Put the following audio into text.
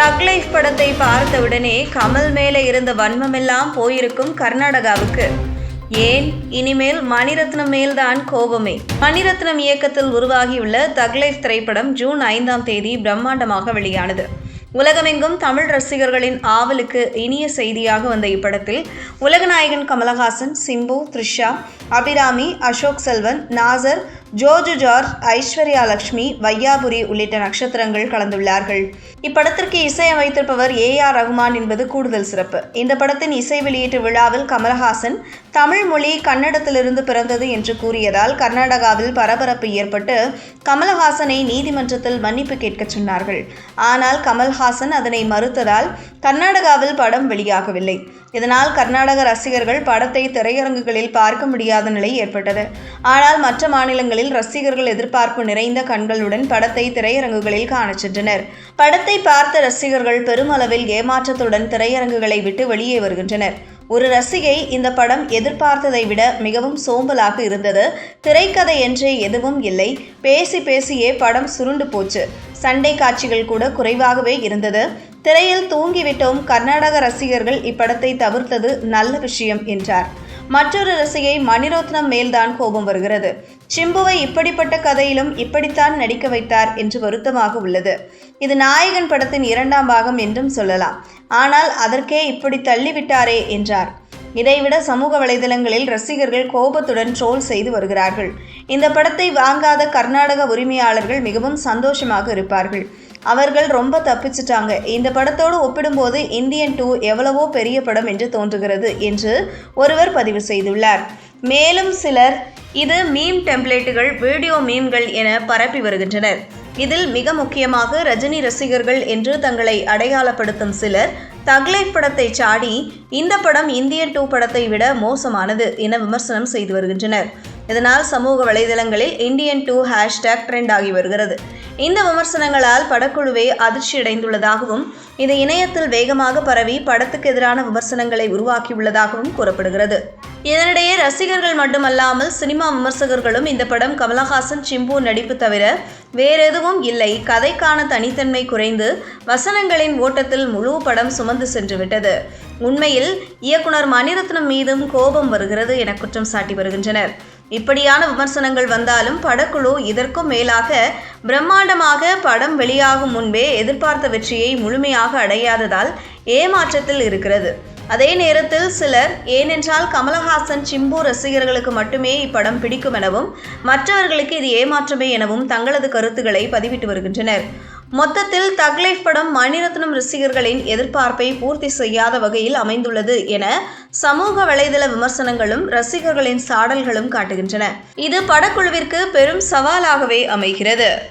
தக் லைஃப் படத்தை பார்த்தவுடனே கமல் மேலே இருந்த வன்மமெல்லாம் போயிருக்கும் கர்நாடகாவுக்கு. ஏன்? இனிமேல் மணிரத்னம் மேல்தான் கோபமே. மணிரத்னம் இயக்கத்தில் உருவாகியுள்ள தக் லைஃப் திரைப்படம் ஜூன் ஐந்தாம் தேதி பிரம்மாண்டமாக வெளியானது. உலகமெங்கும் தமிழ் ரசிகர்களின் ஆவலுக்கு இனிய செய்தியாக வந்த இப்படத்தில் உலகநாயகன் கமலஹாசன் சிம்பு த்ரிஷா அபிராமி அசோக் செல்வன் நாசர் ஜோஜு ஜார்ஜ் ஐஸ்வர்யா லக்ஷ்மி வையாபுரி உள்ளிட்ட நட்சத்திரங்கள் கலந்துள்ளார்கள். இப்படத்திற்கு இசையமைத்திருப்பவர் ஏ ஆர் ரகுமான் என்பது கூடுதல் சிறப்பு. இந்த படத்தின் இசை வெளியீட்டு விழாவில் கமலஹாசன் தமிழ் மொழி கன்னடத்திலிருந்து பிறந்தது என்று கூறியதால் கர்நாடகாவில் பரபரப்பு ஏற்பட்டு கமலஹாசனை நீதிமன்றத்தில் மன்னிப்பு கேட்கச் சொன்னார்கள். ஆனால் கமல்ஹாசன் அதனை மறுத்ததால் கர்நாடகாவில் படம் வெளியாகவில்லை. இதனால் கர்நாடக ரசிகர்கள் படத்தை திரையரங்குகளில் பார்க்க முடியாத நிலை ஏற்பட்டது. ஆனால் மற்ற மாநிலங்களில் ரசிகர்கள் எதிர்பார்ப்பு நிறைந்த கண்களுடன் படத்தை திரையரங்குகளில் காண சென்றனர். படத்தை பார்த்த ரசிகர்கள் பெருமளவில் ஏமாற்றத்துடன் திரையரங்குகளை விட்டு வெளியே வருகின்றனர். ஒரு ரசிகை இந்த படம் எதிர்பார்த்ததை விட மிகவும் சோம்பலாக இருந்தது. திரைக்கதை என்றே எதுவும் இல்லை. பேசி பேசியே படம் சுருண்டு போச்சு. சண்டை காட்சிகள் கூட குறைவாகவே இருந்தது. திரையில் தூங்கிவிட்டோம். கர்நாடக ரசிகர்கள் இப்படத்தை தவிர்த்தது நல்ல விஷயம் என்றார். மற்றொரு ரசிகை மணிரத்னம் மேல்தான் கோபம் வருகிறது. சிம்புவை இப்படிப்பட்ட கதையிலும் இப்படித்தான் நடிக்க வைத்தார் என்று வருத்தமாக உள்ளது. இது நாயகன் படத்தின் இரண்டாம் பாகம் என்றும் சொல்லலாம். ஆனால் அதற்கே இப்படி தள்ளிவிட்டாரே என்றார். இதைவிட சமூக வலைதளங்களில் ரசிகர்கள் கோபத்துடன் ட்ரோல் செய்து வருகிறார்கள். இந்த படத்தை வாங்காத கர்நாடக உரிமையாளர்கள் மிகவும் சந்தோஷமாக இருப்பார்கள். அவர்கள் ரொம்ப தப்பிச்சிட்டாங்க. இந்த படத்தோடு ஒப்பிடும்போது இந்தியன் டூ எவ்வளவோ பெரிய படம் என்று தோன்றுகிறது என்று ஒருவர் பதிவு செய்துள்ளார். மேலும் சிலர் இது மீம் டெம்ப்ளேட்டுகள் வீடியோ மீம்கள் என பரப்பி வருகின்றனர். இதில் மிக முக்கியமாக ரஜினி ரசிகர்கள் என்று தங்களை அடையாளப்படுத்தும் சிலர். தக்லைஃப் படத்தை சாடி இந்த படம் இந்தியன் டூ படத்தை விட மோசமானது என விமர்சனம் செய்து வருகின்றனர். இதனால் சமூக வலைதளங்களில் இந்தியன் டூ ஹேஷ்டேக் ட்ரெண்ட் ஆகி வருகிறது. இந்த விமர்சனங்களால் படக்குழுவே அதிர்ச்சியடைந்துள்ளதாகவும் இது இணையத்தில் வேகமாக பரவி படத்துக்கு எதிரான விமர்சனங்களை உருவாக்கியுள்ளதாகவும் கூறப்படுகிறது. இதனிடையே ரசிகர்கள் மட்டுமல்லாமல் சினிமா விமர்சகர்களும் இந்த படம் கமலஹாசன் சிம்பு நடிப்பு தவிர வேறெதுவும் இல்லை. கதைக்கான தனித்தன்மை குறைந்து வசனங்களின் ஓட்டத்தில் முழு படம் சுமந்து சென்று விட்டது உண்மையில் இயக்குனர் மணிரத்னம் மீதும் கோபம் வருகிறது என குற்றம் சாட்டி வருகின்றனர். இப்படியான விமர்சனங்கள் வந்தாலும் படக்குழு இதற்கும் மேலாக பிரம்மாண்டமாக படம் வெளியாகும் முன்பே எதிர்பார்த்த வெற்றியை முழுமையாக அடையாததால் ஏமாற்றத்தில் இருக்கிறது. அதே நேரத்தில் சிலர் ஏனென்றால் கமலஹாசன் சிம்பு ரசிகர்களுக்கு மட்டுமே இப்படம் பிடிக்கும் எனவும் மற்றவர்களுக்கு இது ஏமாற்றமே எனவும் தங்களது கருத்துக்களை பதிவிட்டு வருகின்றனர். மொத்தத்தில் தக்லைஃப் படம் மணிரத்னம் ரசிகர்களின் எதிர்பார்ப்பை பூர்த்தி செய்யாத வகையில் அமைந்துள்ளது என சமூக வலைதள விமர்சனங்களும் ரசிகர்களின் சாடல்களும் காட்டுகின்றன. இது படக்குழுவிற்கு பெரும் சவாலாகவே அமைகிறது.